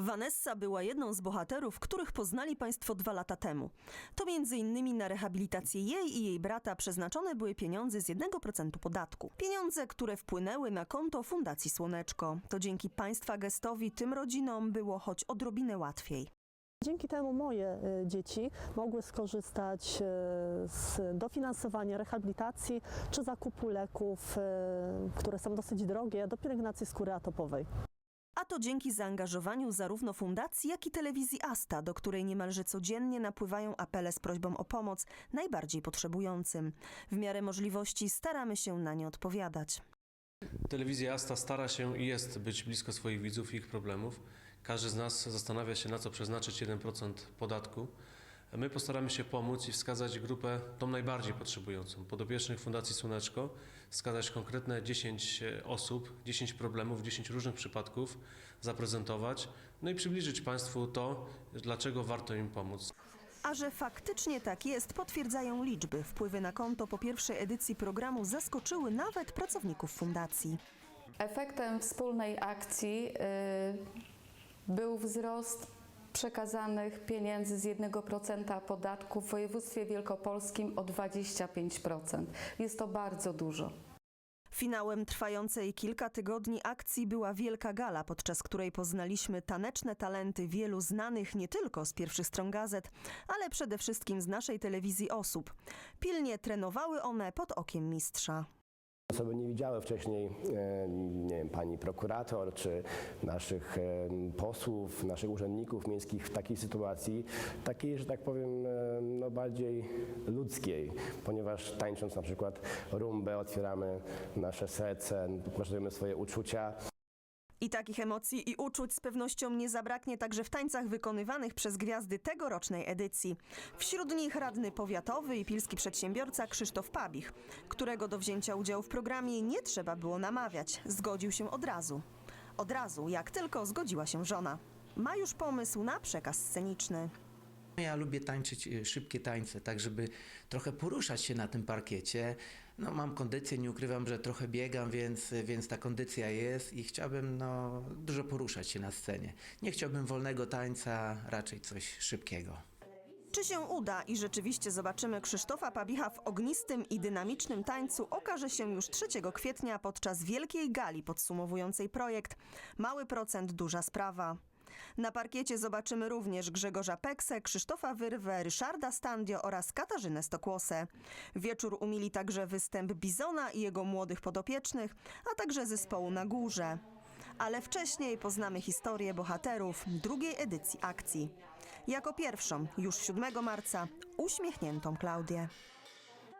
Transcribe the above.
Vanessa była jedną z bohaterów, których poznali Państwo dwa lata temu. To między innymi na rehabilitację jej i jej brata przeznaczone były pieniądze z 1% podatku. Pieniądze, które wpłynęły na konto Fundacji Słoneczko. To dzięki Państwa gestowi tym rodzinom było choć odrobinę łatwiej. Dzięki temu moje e, dzieci mogły skorzystać e, z dofinansowania rehabilitacji czy zakupu leków, e, które są dosyć drogie, do pielęgnacji skóry atopowej. A to dzięki zaangażowaniu zarówno fundacji, jak i telewizji Asta, do której niemalże codziennie napływają apele z prośbą o pomoc najbardziej potrzebującym. W miarę możliwości staramy się na nie odpowiadać. Telewizja Asta stara się i jest być blisko swoich widzów i ich problemów. Każdy z nas zastanawia się, na co przeznaczyć 1% podatku. My postaramy się pomóc i wskazać grupę tą najbardziej potrzebującą. Podopiecznych Fundacji Słoneczko wskazać konkretne 10 osób, 10 problemów, 10 różnych przypadków, zaprezentować, no i przybliżyć Państwu to, dlaczego warto im pomóc. A że faktycznie tak jest, potwierdzają liczby. Wpływy na konto po pierwszej edycji programu zaskoczyły nawet pracowników fundacji. Efektem wspólnej akcji y, był wzrost przekazanych pieniędzy z 1% podatku w województwie wielkopolskim o 25%. Jest to bardzo dużo. Finałem trwającej kilka tygodni akcji była wielka gala, podczas której poznaliśmy taneczne talenty wielu znanych nie tylko z pierwszych stron gazet, ale przede wszystkim z naszej telewizji osób. Pilnie trenowały one pod okiem mistrza. Osoby nie widziały wcześniej e, nie wiem, pani prokurator czy naszych e, posłów, naszych urzędników miejskich w takiej sytuacji, takiej, że tak powiem, e, no bardziej ludzkiej, ponieważ tańcząc na przykład rumbę otwieramy nasze serce, pokazujemy swoje uczucia. I takich emocji i uczuć z pewnością nie zabraknie także w tańcach wykonywanych przez gwiazdy tegorocznej edycji. Wśród nich radny powiatowy i pilski przedsiębiorca Krzysztof Pabich, którego do wzięcia udziału w programie nie trzeba było namawiać. Zgodził się od razu. Od razu, jak tylko zgodziła się żona. Ma już pomysł na przekaz sceniczny. Ja lubię tańczyć y, szybkie tańce, tak żeby trochę poruszać się na tym parkiecie. No, mam kondycję, nie ukrywam, że trochę biegam, więc, więc ta kondycja jest i chciałbym no, dużo poruszać się na scenie. Nie chciałbym wolnego tańca, raczej coś szybkiego. Czy się uda i rzeczywiście zobaczymy Krzysztofa Pabicha w ognistym i dynamicznym tańcu okaże się już 3 kwietnia podczas wielkiej gali podsumowującej projekt Mały procent, duża sprawa. Na parkiecie zobaczymy również Grzegorza Peksę, Krzysztofa Wyrwę, Ryszarda Standio oraz Katarzynę Stokłosę. Wieczór umili także występ Bizona i jego młodych podopiecznych, a także zespołu na górze. Ale wcześniej poznamy historię bohaterów drugiej edycji akcji. Jako pierwszą, już 7 marca, uśmiechniętą Klaudię.